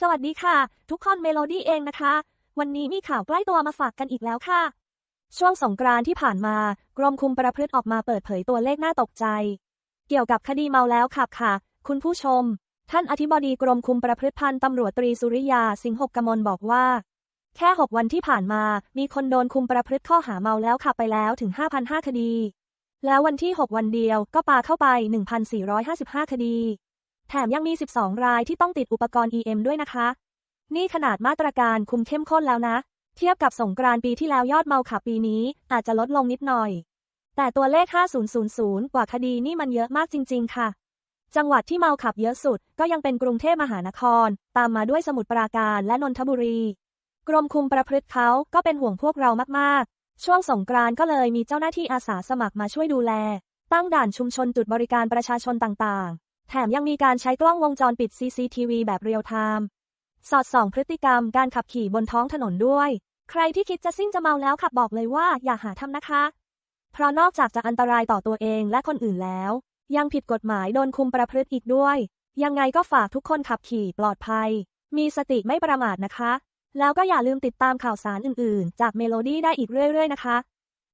สวัสดีค่ะ ทุกคนเมโลดี้เองนะคะ วันนี้มีข่าวใกล้ตัวมาฝากกันอีกแล้วค่ะ ช่วงสงกรานที่ผ่านมา กรมคุมประพฤติออกมาเปิดเผยตัวเลขน่าตกใจ เกี่ยวกับคดีเมาแล้วขับค่ะ คุณผู้ชม ท่านอธิบดีกรมคุมประพฤติพันตำรวจตรีสุริยาสิงหกกมลบอกว่า แค่ 6 วันที่ผ่านมา มีคนโดนคุมประพฤติข้อหาเมาแล้วขับไปแล้วถึง 5,005 คดี แล้ววันที่ 6 วันเดียวก็ปาเข้าไป 1,455 คดี ถมยังมี 12 รายที่ต้องติดอุปกรณ์ EM ด้วยนะคะ นี่ขนาดมาตรการคุมเข้มข้นแล้วนะ เทียบกับสงกรานต์ปีที่แล้วยอดเมาขับปีนี้ อาจจะลดลงนิดหน่อย แต่ตัวเลข 5000 กว่าคดีนี่มันเยอะมากจริง ๆ ค่ะ จังหวัดที่เมาขับเยอะสุด ก็ยังเป็นกรุงเทพมหานคร ตามมาด้วยสมุทรปราการและนนทบุรี กรมคุมประพฤติเขาก็เป็นห่วงพวกเรามากๆ ช่วงสงกรานต์ก็เลยมีเจ้าหน้าที่อาสาสมัครมาช่วยดูแล ตั้งด่านชุมชนจุดบริการประชาชนต่างๆ แถมยังมีการใช้กล้องวงจรปิด CCTV แบบเรียลไทม์สอดส่องพฤติกรรมการขับขี่บนท้องถนนด้วย ใครที่คิดจะซิ่งจะเมาแล้วขับบอกเลยว่าอย่าหาทำนะคะ เพราะนอกจากจะอันตรายต่อตัวเองและคนอื่นแล้ว ยังผิดกฎหมายโดนคุมประพฤติอีกด้วย ยังไงก็ฝากทุกคนขับขี่ปลอดภัย มีสติไม่ประมาทนะคะ แล้วก็อย่าลืมติดตามข่าวสารอื่นๆ จากเมโลดี้ได้อีกเรื่อย ๆ นะคะ